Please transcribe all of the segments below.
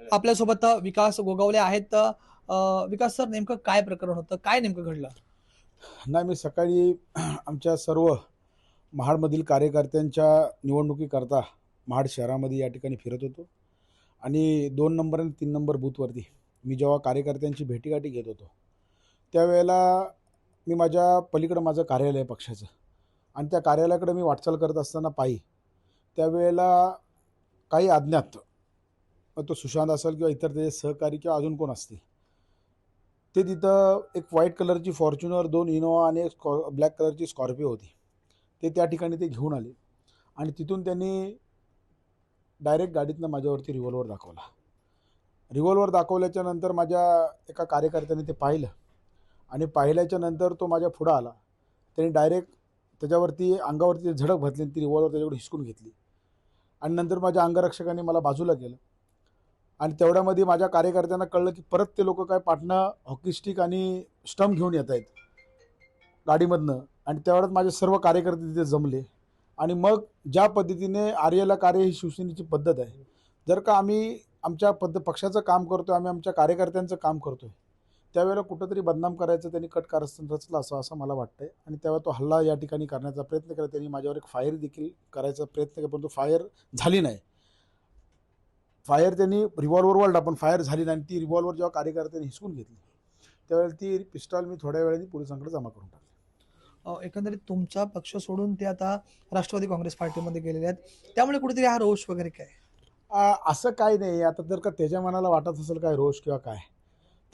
आपल्यासोबत विकास गोगावले आहेत. विकास सर नेमकं काय प्रकरण होतं? काय नेमकं घडलं? नाही मी सकाळी आमच्या सर्व महाडमधील कार्यकर्त्यांच्या निवडणुकीकरता महाड शहरामध्ये या ठिकाणी फिरत होतो. आणि दोन नंबर आणि तीन नंबर बूथवरती मी जेव्हा कार्यकर्त्यांची भेटीगाठी घेत होतो त्यावेळेला मी माझ्या पलीकडं माझं कार्यालय आहे पक्षाचं. आणि त्या कार्यालयाकडे मी वाटचाल करत असताना पायी त्यावेळेला काही अज्ञात मग तो सुशांत असेल किंवा इतर त्याचे सहकारी किंवा अजून कोण असतील. ते तिथं एक व्हाईट कलरची फॉर्च्युनर दोन इनोवा आणि एक स्कॉ ब्लॅक कलरची स्कॉर्पिओ होती. ते त्या ठिकाणी ते घेऊन आले. आणि तिथून त्यांनी डायरेक्ट गाडीतनं माझ्यावरती रिव्हॉल्वर दाखवला. रिव्हॉल्वर दाखवल्याच्या नंतर माझ्या एका कार्यकर्त्याने ते पाहिलं. आणि पाहिल्याच्या नंतर तो माझ्या पुढं आला. त्याने डायरेक्ट त्याच्यावरती अंगावरती झडक भरली आणि ती रिव्हॉल्वर त्याच्याकडे हिसकून घेतली. आणि नंतर माझ्या अंगरक्षकाने मला बाजूला केलं. आणि तेवढ्यामध्ये माझ्या कार्यकर्त्यांना कळलं की परत ते लोक काय पाटणं हॉकी स्टिक आणि स्टम्प घेऊन येत आहेत गाडीमधनं. आणि तेवढ्यात माझे सर्व कार्यकर्ते तिथे जमले. आणि मग ज्या पद्धतीने आर्यला कार्य ही शिवसेनेची पद्धत आहे जर का आम्ही आमच्या पद्ध पक्षाचं काम करतो आम्ही आमच्या कार्यकर्त्यांचं काम करतो आहे त्यावेळेला कुठंतरी बदनाम करायचं त्यांनी कट कारस्थान रचलं असं असं मला वाटतं आहे आणि तेव्हा तो हल्ला या ठिकाणी करण्याचा प्रयत्न केला त्यांनी माझ्यावर एक फायर देखील करायचा प्रयत्न केला परंतु फायर झाली नाही. फायर त्यांनी रिव्हॉल्वरवर ओढला पण फायर झाली नाही आणि ती रिव्हॉल्वर जेव्हा कार्यकर्त्यांनी हिसकून घेतली त्यावेळेला ती पिस्टॉल मी थोड्या वेळाने पोलिसांकडे जमा करून टाकली. एकंदरीत तुमचा पक्ष सोडून ते आता राष्ट्रवादी काँग्रेस पार्टीमध्ये गेलेले आहेत. त्यामुळे कुठेतरी हा रोष वगैरे काय? असं काय नाही. आता जर का त्याच्या मनाला वाटत असेल काय रोष किंवा काय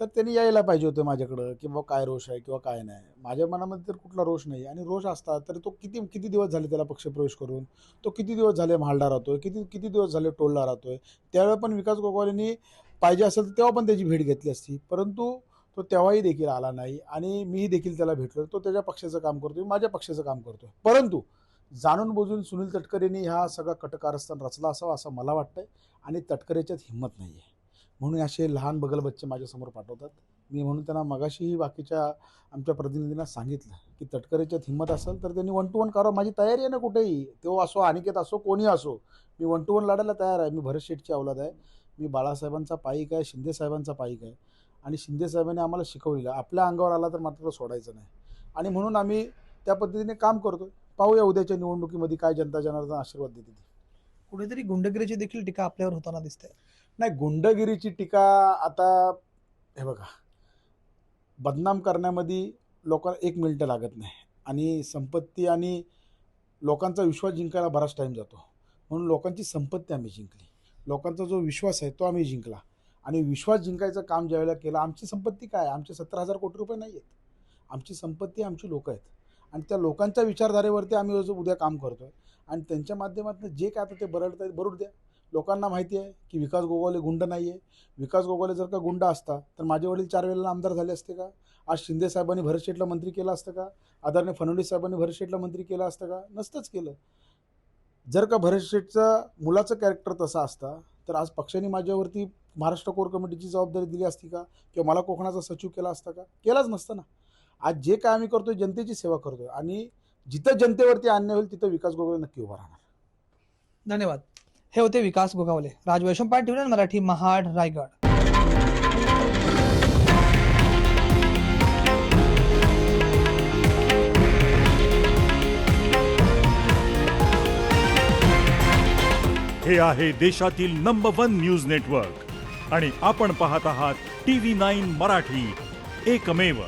तर त्यांनी यायला पाहिजे होतं माझ्याकडं की बाबा काय रोष आहे किंवा काय नाही. माझ्या मनामध्ये तर कुठला रोष नाही. आणि रोष असता तर तो किती किती दिवस झाले त्याला पक्षप्रवेश करून? तो किती दिवस झाले महालडा राहतोय? किती किती दिवस झाले टोलला राहतोय? त्यावेळेला पण विकास गोगवालेंनी पाहिजे असेल तर तेव्हा पण त्याची भेट घेतली असती. परंतु तो तेव्हाही देखील आला नाही आणि मीही देखील त्याला भेटलो. तो त्याच्या पक्षाचं काम करतोय माझ्या पक्षाचं काम करतोय. परंतु जाणून बुजून सुनील तटकरेंनी हा सगळा कटकारस्थान रचला असावा असं मला वाटतंय आणि तटकरेच्यात हिंमत नाही आहे म्हणून असे लहान बगल बच्चे माझ्यासमोर पाठवतात. मी म्हणून त्यांना मगाशीही बाकीच्या आमच्या प्रतिनिधींना सांगितलं की तटकरेच्यात हिंमत असेल तर त्यांनी वन टू वन करावं. माझी तयारी आहे ना कुठेही. तो असो अनिकेत असो कोणी असो. मी वन टू वन लढायला तयार आहे. मी भरत शेठची अवलाद आहे. मी बाळासाहेबांचा पाईक आहे. शिंदे साहेबांचा पाईक आहे. आणि शिंदे साहेबांनी आम्हाला शिकवलेलं आपल्या अंगावर आला तर मात्र सोडायचं नाही. आणि म्हणून आम्ही त्या पद्धतीने काम करतो पाहूया उद्याच्या निवडणुकीमध्ये काय जनता जनार्दन आशीर्वाद देते ते. कुठेतरी गुंडगिरीची देखील टीका आपल्यावर होताना दिसते. नाही गुंडगिरीची टीका आता हे बघा बदनाम करण्यामध्ये लोकांना एक मिनटं लागत नाही. आणि संपत्ती आणि लोकांचा विश्वास जिंकायला बराच टाईम जातो. म्हणून लोकांची संपत्ती आम्ही जिंकली. लोकांचा जो विश्वास आहे तो आम्ही जिंकला. आणि विश्वास जिंकायचं काम ज्यावेळेला केलं आमची संपत्ती काय? आमचे सतरा हजार कोटी रुपये नाही आहेत आमची संपत्ती आमची लोकं आहेत. आणि त्या लोकांच्या विचारधारेवरती आम्ही उद्या काम करतो आहे आणि त्यांच्या माध्यमातून जे काय आता ते बरडत आहेत बरोड द्या. लोकांना माहिती आहे की विकास गोगावले गुंड नाही आहे विकास गोगावले जर का गुंड असता तर माझे वडील चार वेळेला आमदार झाले असते का? आज शिंदे साहेबांनी भरतशेठला मंत्री केलं असतं का? आदरणीय फडणवीस साहेबांनी भरतशेठला मंत्री केलं असतं का? नसतंच केलं. जर का भरतशेठचा मुलाचं कॅरेक्टर तसा असता तर आज पक्षाने माझ्यावरती महाराष्ट्र कोर कमिटीची जबाबदारी दिली असती का? किंवा मला कोकणाचा सचिव केला असता का? केलाच नसतं ना. आज जे काय आम्ही करतोय जनतेची सेवा करतोय. आणि जिथं जनतेवरती अन्याय होईल तिथं विकास गोगोले नक्की उभा राहणार. धन्यवाद. हे होते विकास गोगावले. राज वैशंपाळ टीव्ही मराठी महाड रायगड. हे आहे देशातील नंबर वन न्यूज नेटवर्क आणि आपण पाहत आहात टी व्ही नाईन मराठी. एकमेव